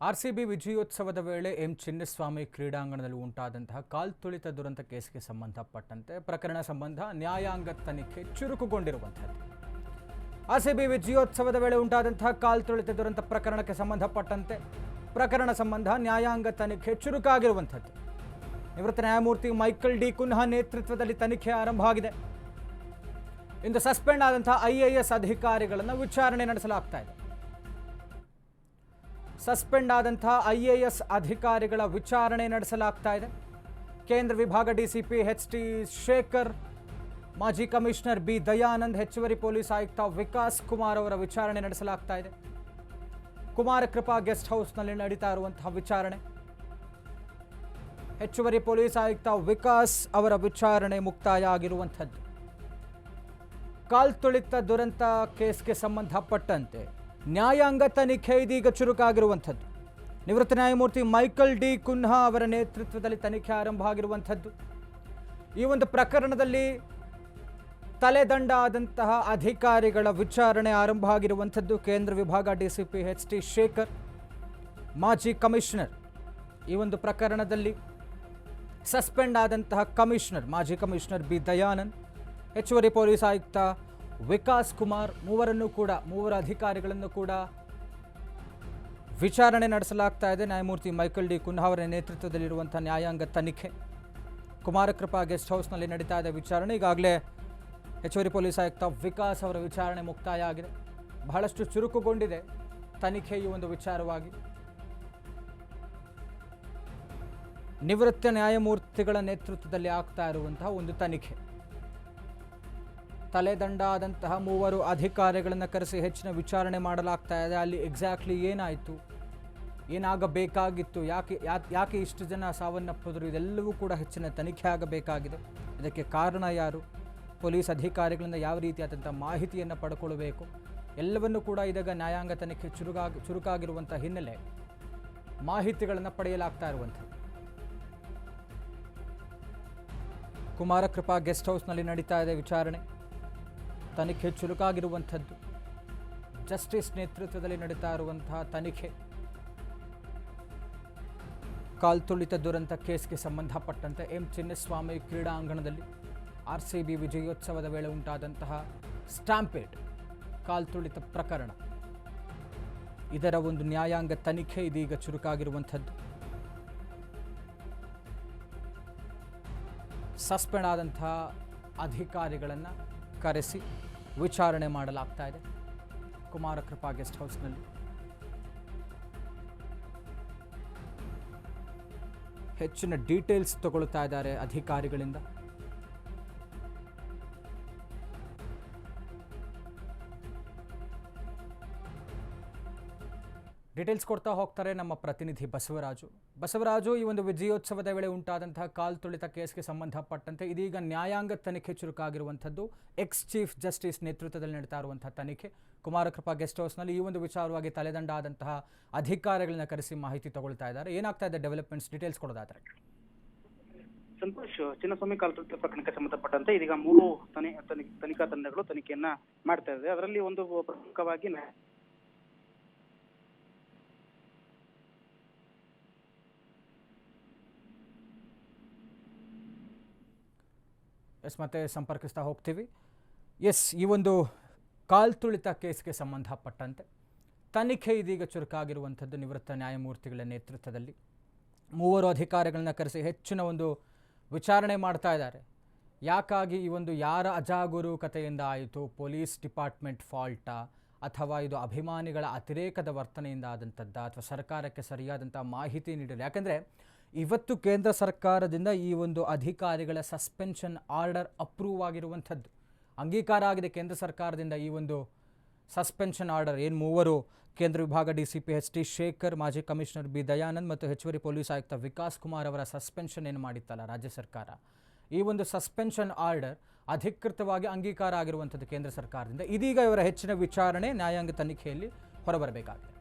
RCB ವಿಜಯೋತ್ಸವದ ವೇಳೆ M Chinnaswamy ಕ್ರೀಡಾಂಗಣದಲ್ಲಿ ಉಂಟಾದಂತಹ ಕಾಲ್ತುಳಿತ ದುರಂತ ಕೇಸ್ಗೆ ಸಂಬಂಧಪಟ್ಟಂತೆ ಪ್ರಕರಣ ಸಂಬಂಧ ನ್ಯಾಯಾಂಗ ತನಿಖೆ ಚುರುಕುಗೊಂಡಿರುವಂಥದ್ದು. ಆರ್ಸಿಬಿ ವಿಜಯೋತ್ಸವದ ವೇಳೆ ಉಂಟಾದಂತಹ ಕಾಲ್ತುಳಿತ ದುರಂತ ಪ್ರಕರಣಕ್ಕೆ ಸಂಬಂಧಪಟ್ಟಂತೆ ಪ್ರಕರಣ ಸಂಬಂಧ ನ್ಯಾಯಾಂಗ ತನಿಖೆ ಚುರುಕಾಗಿರುವಂಥದ್ದು. ನಿವೃತ್ತ ನ್ಯಾಯಮೂರ್ತಿ ಮೈಕಲ್ ಡಿ. ಕುನ್ಹಾ ನೇತೃತ್ವದಲ್ಲಿ ತನಿಖೆ ಆರಂಭ ಆಗಿದೆ. ಇಂದು ಸಸ್ಪೆಂಡ್ ಆದಂತಹ ಐಎಎಸ್ ಅಧಿಕಾರಿಗಳನ್ನು ವಿಚಾರಣೆ ನಡೆಸಲಾಗ್ತಾ ಇದೆ. ಸಸ್ಪೆಂಡ್ ಆದಂತಹ ಎಸ್ ಅಧಿಕಾರಿಗಳ ವಿಚಾರಣೆ ನಡೆಸಲಾಗ್ತಾ ಇದೆ. ಕೇಂದ್ರ ವಿಭಾಗ ಡಿಸಿಪಿ ಎಚ್ ಟಿ ಶೇಖರ್, ಮಾಜಿ ಕಮಿಷನರ್ ಬಿ ದಯಾನಂದ್, ಹೆಚ್ಚುವರಿ ಪೊಲೀಸ್ ಆಯುಕ್ತ ವಿಕಾಸ್ ಕುಮಾರ್ ಅವರ ವಿಚಾರಣೆ ನಡೆಸಲಾಗ್ತಾ ಇದೆ. ಕುಮಾರಕೃಪಾ ಗೆಸ್ಟ್ ಹೌಸ್ನಲ್ಲಿ ನಡೀತಾ ಇರುವಂತಹ ವಿಚಾರಣೆ. ಹೆಚ್ಚುವರಿ ಪೊಲೀಸ್ ಆಯುಕ್ತ ವಿಕಾಸ್ ಅವರ ವಿಚಾರಣೆ ಮುಕ್ತಾಯ ಆಗಿರುವಂಥದ್ದು ಕಾಲ್ತುಳಿತ ದುರಂತ ಕೇಸ್ಗೆ ಸಂಬಂಧಪಟ್ಟಂತೆ ನ್ಯಾಯಾಂಗ ತನಿಖೆ ಇದೀಗ ಚುರುಕಾಗಿರುವಂಥದ್ದು. ನಿವೃತ್ತ ನ್ಯಾಯಮೂರ್ತಿ ಮೈಕಲ್ ಡಿ ಕುನ್ಹಾ ಅವರ ನೇತೃತ್ವದಲ್ಲಿ ತನಿಖೆ ಆರಂಭ ಆಗಿರುವಂಥದ್ದು. ಈ ಒಂದು ಪ್ರಕರಣದಲ್ಲಿ ತಲೆದಂಡ ಆದಂತಹ ಅಧಿಕಾರಿಗಳ ವಿಚಾರಣೆ ಆರಂಭ ಆಗಿರುವಂಥದ್ದು. ಕೇಂದ್ರ ವಿಭಾಗ ಡಿಸಿಪಿ ಎಚ್ ಟಿ ಶೇಖರ್, ಮಾಜಿ ಕಮಿಷನರ್ ಈ ಒಂದು ಪ್ರಕರಣದಲ್ಲಿ ಸಸ್ಪೆಂಡ್ ಆದಂತಹ ಕಮಿಷನರ್, ಮಾಜಿ ಕಮಿಷನರ್ ಬಿ ದಯಾನಂದ್, ಹೆಚ್ಚುವರಿ ಪೊಲೀಸ್ ಆಯುಕ್ತ ವಿಕಾಸ್ ಕುಮಾರ್ ಮೂವರನ್ನು ಕೂಡ, ಮೂವರ ಅಧಿಕಾರಿಗಳನ್ನು ಕೂಡ ವಿಚಾರಣೆ ನಡೆಸಲಾಗ್ತಾ ಇದೆ. ನ್ಯಾಯಮೂರ್ತಿ ಮೈಕಲ್ ಡಿ ಕುನ್ಹಾ ಅವರ ನೇತೃತ್ವದಲ್ಲಿರುವಂಥ ನ್ಯಾಯಾಂಗ ತನಿಖೆ. ಕುಮಾರಕೃಪಾ ಗೆಸ್ಟ್ ಹೌಸ್ನಲ್ಲಿ ನಡೀತಾ ಇದೆ ವಿಚಾರಣೆ. ಈಗಾಗಲೇ ಹೆಚ್ಚುವರಿ ಪೊಲೀಸ್ ಆಯುಕ್ತ ವಿಕಾಸ್ ಅವರ ವಿಚಾರಣೆ ಮುಕ್ತಾಯ ಆಗಿದೆ ಬಹಳಷ್ಟು ಚುರುಕುಗೊಂಡಿದೆ ತನಿಖೆ ಈ ಒಂದು ವಿಚಾರವಾಗಿ. ನಿವೃತ್ತ ನ್ಯಾಯಮೂರ್ತಿಗಳ ನೇತೃತ್ವದಲ್ಲಿ ಆಗ್ತಾ ಇರುವಂತಹ ಒಂದು ತನಿಖೆ. ತಲೆದಂಡಾದಂತಹ ಮೂವರು ಅಧಿಕಾರಿಗಳನ್ನು ಕರೆಸಿ ಹೆಚ್ಚಿನ ವಿಚಾರಣೆ ಮಾಡಲಾಗ್ತಾ ಇದೆ. ಅಲ್ಲಿ ಎಕ್ಸಾಕ್ಟ್ಲಿ ಏನಾಯಿತು? ಏನಾಗಬೇಕಾಗಿತ್ತು? ಯಾಕೆ ಯಾಕೆ ಇಷ್ಟು ಜನ ಸಾವನ್ನಪ್ಪಿದ್ರು? ಇದೆಲ್ಲವೂ ಕೂಡ ಹೆಚ್ಚಿನ ತನಿಖೆ ಆಗಬೇಕಾಗಿದೆ. ಇದಕ್ಕೆ ಕಾರಣ ಯಾರು? ಪೊಲೀಸ್ ಅಧಿಕಾರಿಗಳಿಂದ ಯಾವ ರೀತಿಯಾದಂಥ ಮಾಹಿತಿಯನ್ನು ಪಡ್ಕೊಳ್ಬೇಕು? ಎಲ್ಲವನ್ನೂ ಕೂಡ ಇದಾಗ ನ್ಯಾಯಾಂಗ ತನಿಖೆ ಚುರುಕಾಗಿ ಚುರುಕಾಗಿರುವಂಥ ಹಿನ್ನೆಲೆ ಮಾಹಿತಿಗಳನ್ನು ಪಡೆಯಲಾಗ್ತಾ ಇರುವಂಥದ್ದು. ಕುಮಾರಕೃಪಾ ಗೆಸ್ಟ್ ಹೌಸ್ನಲ್ಲಿ ನಡೀತಾ ಇದೆ ವಿಚಾರಣೆ. ತನಿಖೆ ಚುರುಕಾಗಿರುವಂಥದ್ದು. ಜಸ್ಟಿಸ್ ನೇತೃತ್ವದಲ್ಲಿ ನಡೀತಾ ಇರುವಂತಹ ತನಿಖೆ. ಕಾಲ್ತುಳಿತ ದುರಂತ ಕೇಸ್ಗೆ ಸಂಬಂಧಪಟ್ಟಂತೆ ಎಂ ಚಿನ್ನಸ್ವಾಮಿ ಕ್ರೀಡಾಂಗಣದಲ್ಲಿ ಆರ್ ಸಿ ಬಿ ವಿಜಯೋತ್ಸವದ ವೇಳೆ ಉಂಟಾದಂತಹ ಸ್ಟಾಂಪೇಡ್ ಕಾಲ್ತುಳಿತ ಪ್ರಕರಣ. ಇದರ ಒಂದು ನ್ಯಾಯಾಂಗ ತನಿಖೆ ಇದೀಗ ಚುರುಕಾಗಿರುವಂಥದ್ದು. ಸಸ್ಪೆಂಡ್ ಆದಂತಹ ಅಧಿಕಾರಿಗಳನ್ನು ಕರೆಸಿ ವಿಚಾರಣೆ ಮಾಡಲಾಗ್ತಾ ಇದೆ. ಕುಮಾರಕೃಪಾ ಗೆಸ್ಟ್ ಹೌಸ್ನಲ್ಲಿ. ಹೆಚ್ಚಿನ ಡೀಟೇಲ್ಸ್ ತಗೊಳ್ತಾ ಇದ್ದಾರೆ ಅಧಿಕಾರಿಗಳಿಂದ. ಡೀಟೇಲ್ಸ್ ಕೊಡ್ತಾ ಹೋಗ್ತಾರೆ ನಮ್ಮ ಪ್ರತಿನಿಧಿ ಬಸವರಾಜು. ಬಸವರಾಜು, ಈ ಒಂದು ವಿಜಯೋತ್ಸವದ ವೇಳೆ ಉಂಟಾದಂತಹ ಕಾಲ್ತುಳಿತ ಕೇಸ್ಗೆ ಸಂಬಂಧಪಟ್ಟಂತೆ ಇದೀಗ ನ್ಯಾಯಾಂಗ ತನಿಖೆ ಚುರುಕಾಗಿರುವಂಥದ್ದು. ಎಕ್ಸ್ ಚೀಫ್ ಜಸ್ಟಿಸ್ ನೇತೃತ್ವದಲ್ಲಿ ನಡೀತಾ ಇರುವಂತಹ ತನಿಖೆ. ಕುಮಾರಕೃಪಾ ಗೆಸ್ಟ್ ಹೌಸ್ನಲ್ಲಿ ಈ ಒಂದು ವಿಚಾರವಾಗಿ ತಲೆದಂಡ ಆದಂತಹ ಅಧಿಕಾರಿಗಳನ್ನ ಕರೆಸಿ ಮಾಹಿತಿ ತಗೊಳ್ತಾ ಇದ್ದಾರೆ. ಏನಾಗ್ತಾ ಇದೆ ಡೆವಲಪ್ಮೆಂಟ್ಸ್ ಡೀಟೇಲ್ಸ್ ಕೊಡೋದಾದ್ರೆ. ಸಂತೋಷ್, ಚಿನ್ನಸ್ವಾಮಿ ಕಾಲ್ತುಳಿತ ಪ್ರಕರಣಕ್ಕೆ ಸಂಬಂಧಪಟ್ಟಂತೆ ಇದೀಗ ಮೂರು ತನಿ, ತನಿ- ತನಿಖಾ ತಂಡಗಳು ತನಿಖೆಯನ್ನ ಮಾಡ್ತಾ ಇದೆ ಅದರಲ್ಲಿ ಒಂದು ಪ್ರಮುಖವಾಗಿ ಎಸ್, ಮತ್ತೆ ಸಂಪರ್ಕಿಸ್ತಾ ಹೋಗ್ತೀವಿ. ಎಸ್, ಈ ಒಂದು ಕಾಲ್ತುಳಿತ ಕೇಸ್ಗೆ ಸಂಬಂಧಪಟ್ಟಂತೆ ತನಿಖೆ ಇದೀಗ ಚುರುಕಾಗಿರುವಂಥದ್ದು ನಿವೃತ್ತ ನ್ಯಾಯಮೂರ್ತಿಗಳ ನೇತೃತ್ವದಲ್ಲಿ. ಮೂವರು ಅಧಿಕಾರಿಗಳನ್ನ ಕರೆಸಿ ಹೆಚ್ಚಿನ ಒಂದು ವಿಚಾರಣೆ ಮಾಡ್ತಾ ಇದ್ದಾರೆ. ಯಾಕಾಗಿ ಈ ಒಂದು ಯಾರ ಅಜಾಗರೂಕತೆಯಿಂದ ಆಯಿತು, ಪೊಲೀಸ್ ಡಿಪಾರ್ಟ್ಮೆಂಟ್ ಫಾಲ್ಟಾ ಅಥವಾ ಇದು ಅಭಿಮಾನಿಗಳ ಅತಿರೇಕದ ವರ್ತನೆಯಿಂದ ಆದಂಥದ್ದ ಅಥವಾ ಸರ್ಕಾರಕ್ಕೆ ಸರಿಯಾದಂಥ ಮಾಹಿತಿ ನೀಡಿಲ್ಲ? ಯಾಕಂದರೆ ಇವತ್ತು ಕೇಂದ್ರ ಸರ್ಕಾರದಿಂದ ಈ ಒಂದು ಅಧಿಕಾರಿಗಳ ಸಸ್ಪೆನ್ಷನ್ ಆರ್ಡರ್ ಅಪ್ರೂವ್ ಆಗಿರುವಂಥದ್ದು. ಅಂಗೀಕಾರ ಆಗಿದೆ ಕೇಂದ್ರ ಸರ್ಕಾರದಿಂದ ಈ ಒಂದು ಸಸ್ಪೆನ್ಷನ್ ಆರ್ಡರ್. ಏನು ಮೂವರು ಕೇಂದ್ರ ವಿಭಾಗ D C P H T Shekhar, ಮಾಜಿ ಕಮಿಷನರ್ ಬಿ ದಯಾನಂದ್ ಮತ್ತು ಹೆಚ್ಚುವರಿ ಪೊಲೀಸ್ ಆಯುಕ್ತ ವಿಕಾಸ್ ಕುಮಾರ್ ಅವರ ಸಸ್ಪೆನ್ಷನ್ ಏನು ಮಾಡಿತ್ತಲ್ಲ ರಾಜ್ಯ ಸರ್ಕಾರ. ಈ ಒಂದು ಸಸ್ಪೆನ್ಷನ್ ಆರ್ಡರ್ ಅಧಿಕೃತವಾಗಿ ಅಂಗೀಕಾರ ಆಗಿರುವಂಥದ್ದು ಕೇಂದ್ರ ಸರ್ಕಾರದಿಂದ. ಇದೀಗ ಇವರ ಹೆಚ್ಚಿನ ವಿಚಾರಣೆ ನ್ಯಾಯಾಂಗ ತನಿಖೆಯಲ್ಲಿ ಹೊರಬರಬೇಕಾಗಿದೆ.